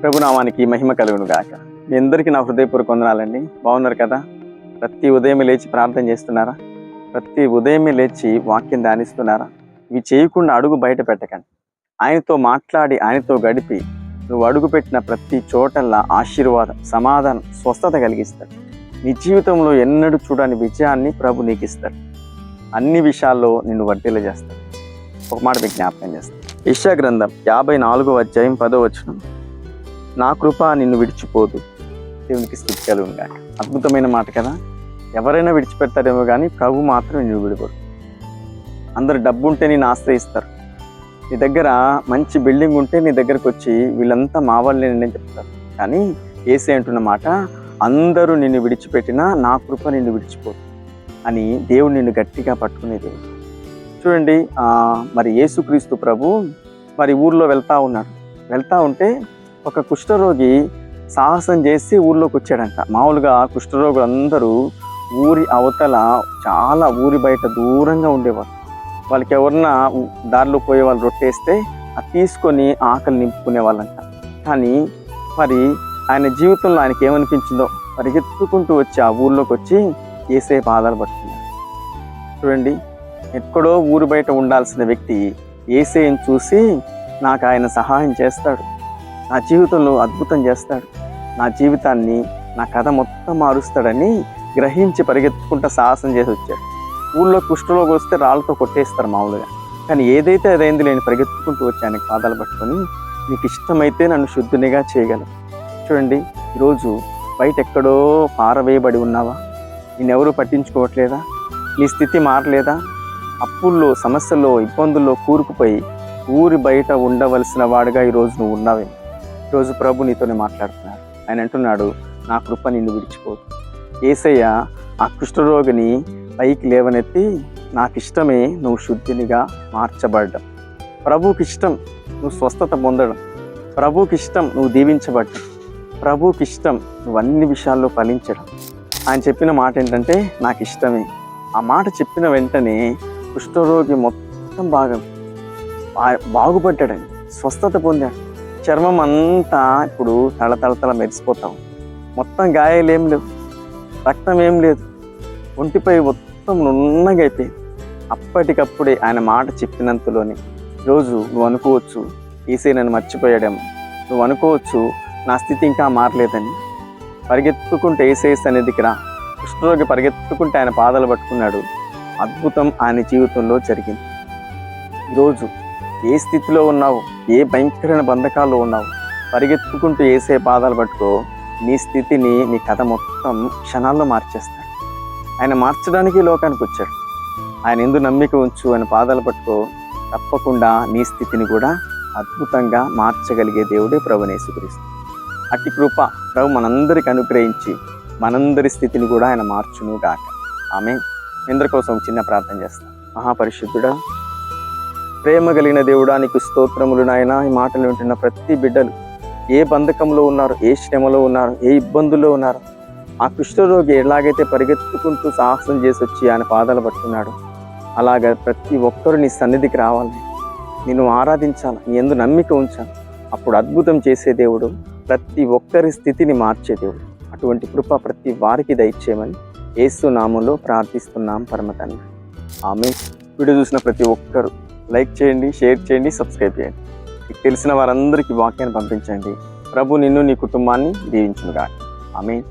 ప్రభునామానికి మహిమ కలుగును గాక మీ అందరికీ నా హృదయపూర్వక వందనాలండి. బాగున్నారు కదా? ప్రతి ఉదయం లేచి ప్రార్థన చేస్తున్నారా? ప్రతి ఉదయం లేచి వాక్యం ధ్యానిస్తున్నారా? ఇవి చేయకుండా అడుగు బయట పెట్టకండి. ఆయనతో మాట్లాడి ఆయనతో గడిపి నువ్వు అడుగు పెట్టిన ప్రతి చోటల్లా ఆశీర్వాదం సమాధానం స్వస్థత కలిగిస్తాడు నీ జీవితంలో ఎన్నడూ చూడని విజయాన్ని ప్రభు నీకు ఇస్తాడు అన్ని విషయాల్లో నిన్ను వడ్డీలు చేస్తాడు ఒక మాట మీకు జ్ఞాపకం చేస్తాను. ఇషా గ్రంథం యాభై నాలుగో అధ్యాయం పదో వచ్చిన నా కృప నిన్ను విడిచిపోదు. దేవునికి స్థితి కలుగుగా అద్భుతమైన మాట కదా? ఎవరైనా విడిచిపెడతారేమో కానీ ప్రభు మాత్రం నిన్ను విడిపోడు అందరు డబ్బు ఉంటే నేను ఆశ్రయిస్తారు. నీ దగ్గర మంచి బిల్డింగ్ ఉంటే నీ దగ్గరకు వచ్చి వీళ్ళంతా మా వాళ్ళే నేను చెప్తారు. కానీ ఏసే అంటున్న మాట అందరూ నిన్ను విడిచిపెట్టినా నా కృప నిన్ను విడిచిపోదు అని దేవుడు నిన్ను గట్టిగా పట్టుకునే దేవుడు. చూడండి మరి యేసుక్రీస్తు ప్రభు మరి ఊర్లో వెళ్తూ ఉన్నాడు. వెళ్తూ ఉంటే ఒక కుష్ఠరోగి సాహసం చేసి ఊర్లోకి వచ్చాడంట. మామూలుగా కుష్ఠరోగులు అందరూ ఊరి అవతల చాలా ఊరి బయట దూరంగా ఉండేవారు. వాళ్ళకి ఎవరన్నా దారిలో పోయే వాళ్ళు రొట్టేస్తే అది తీసుకొని ఆకలి నింపుకునే వాళ్ళంట కానీ మరి ఆయన జీవితంలో ఆయనకి ఏమనిపించిందో పరిగెత్తుకుంటూ వచ్చి ఆ ఊర్లోకి వచ్చి ఏసే బాధలు పడుతున్నారు చూడండి ఎక్కడో ఊరు బయట ఉండాల్సిన వ్యక్తి ఏసేని చూసి నాకు ఆయన సహాయం చేస్తాడు. నా జీవితంలో అద్భుతం చేస్తాడు. నా జీవితాన్ని నా కథ మొత్తం మారుస్తాడని గ్రహించి పరిగెత్తుకుంటూ సాహసం చేసి వచ్చాడు. ఊళ్ళో కుష్ఠలోకి వస్తే రాళ్ళతో కొట్టేస్తారు మామూలుగా. కానీ ఏదైతే అదైంది నేను పరిగెత్తుకుంటూ వచ్చాను పాదాలు పట్టుకొని నీకు ఇష్టమైతే నన్ను శుద్ధునిగా చేయగలను చూడండి ఈరోజు బయట ఎక్కడో పారవేయబడి ఉన్నావా? నేనెవరూ పట్టించుకోవట్లేదా? నీ స్థితి మారలేదా? అప్పుల్లో సమస్యల్లో ఇబ్బందుల్లో కూరుకుపోయి ఊరి బయట ఉండవలసిన వాడుగా ఈరోజు నువ్వు ఉన్నావే ఈరోజు ప్రభు నీతోనే మాట్లాడుతున్నాడు. ఆయన అంటున్నాడు నా కృప నిన్ను విడిచిపోదు. ఏసయ్య ఆ కుష్ఠరోగిని పైకి లేవనెత్తి నాకు ఇష్టమే నువ్వు శుద్ధినిగా మార్చబడ్డం. ప్రభుకి ఇష్టం నువ్వు స్వస్థత పొందడం. ప్రభుకి ఇష్టం నువ్వు దీవించబడ్డం. ప్రభుకి ఇష్టం నువ్వు అన్ని విషయాల్లో ఫలించడం. ఆయన చెప్పిన మాట ఏంటంటే నాకు ఇష్టమే ఆ మాట చెప్పిన వెంటనే కుష్ఠరోగి మొత్తం బాగా బా- బాగుపడ్డాడండి. స్వస్థత పొందాడు. చర్మం అంతా ఇప్పుడు తళ తల తల మెరిసిపోతాం. మొత్తం గాయాలు ఏం లేవు. రక్తం ఏం లేదు. ఒంటిపై మొత్తం నున్నగా అయిపోయింది అప్పటికప్పుడే ఆయన మాట చెప్పినంతలోనే రోజు నువ్వు అనుకోవచ్చు ఈసే నన్ను మర్చిపోయాడేమో. నువ్వు అనుకోవచ్చు నా స్థితి ఇంకా మారలేదని. పరిగెత్తుకుంటే ఏసే సన్నిధికి రా. కృష్ణరోగి పరిగెత్తుకుంటే ఆయన పాదాలు పట్టుకున్నాడు. అద్భుతం ఆయన జీవితంలో జరిగింది. ఈరోజు ఏ స్థితిలో ఉన్నావు? ఏ భయంకరమైన బంధకాల్లో ఉన్నావు? పరిగెత్తుకుంటూ వేసే పాదాలు పట్టుకో. నీ స్థితిని నీ కథ మొత్తం క్షణాల్లో మార్చేస్తాడు ఆయన మార్చడానికి లోకానికి వచ్చాడు. ఆయన ఎందు నమ్మిక ఉంచు ఆయన పాదాలు పట్టుకో. తప్పకుండా నీ స్థితిని కూడా అద్భుతంగా మార్చగలిగే దేవుడే ప్రభునేసుక్రీస్తు అట్టి కృప ప్రభు మనందరికి అనుగ్రహించి మనందరి స్థితిని కూడా ఆయన మార్చును గాక. ఆమె ఇందరి కోసం చిన్న ప్రార్థన చేస్తాం. మహాపరిశుద్ధుడా ప్రేమ కలిగిన దేవుడా నీకు స్తోత్రములు నాయన. ఈ మాటలు వింటున్న ప్రతి బిడ్డలు ఏ బంధకంలో ఉన్నారు ఏ శ్రమలో ఉన్నారు ఏ ఇబ్బందుల్లో ఉన్నారు ఆ కుష్ఠరోగి ఎలాగైతే పరిగెత్తుకుంటూ సాహసం చేసి వచ్చి ఆయన పాదాలు పట్టుకున్నాడు అలాగ ప్రతి ఒక్కరు నీ సన్నిధికి రావాలి. నేను ఆరాధించాలి నీ ఎందు నమ్మిక ఉంచాలి. అప్పుడు అద్భుతం చేసే దేవుడు ప్రతి ఒక్కరి స్థితిని మార్చే దేవుడు. అటువంటి కృప ప్రతి వారికి దయచేయమని ఏసునామంలో ప్రార్థిస్తున్నాం పరమ తండ్రి ఆమె వీడియో చూసిన ప్రతి ఒక్కరు లైక్ చేయండి షేర్ చేయండి సబ్స్క్రైబ్ చేయండి. మీకు తెలిసిన వారందరికీ వాక్యాన్ని పంపించండి. ప్రభు నిన్ను నీ కుటుంబాన్ని దీవించునుగా ఆమె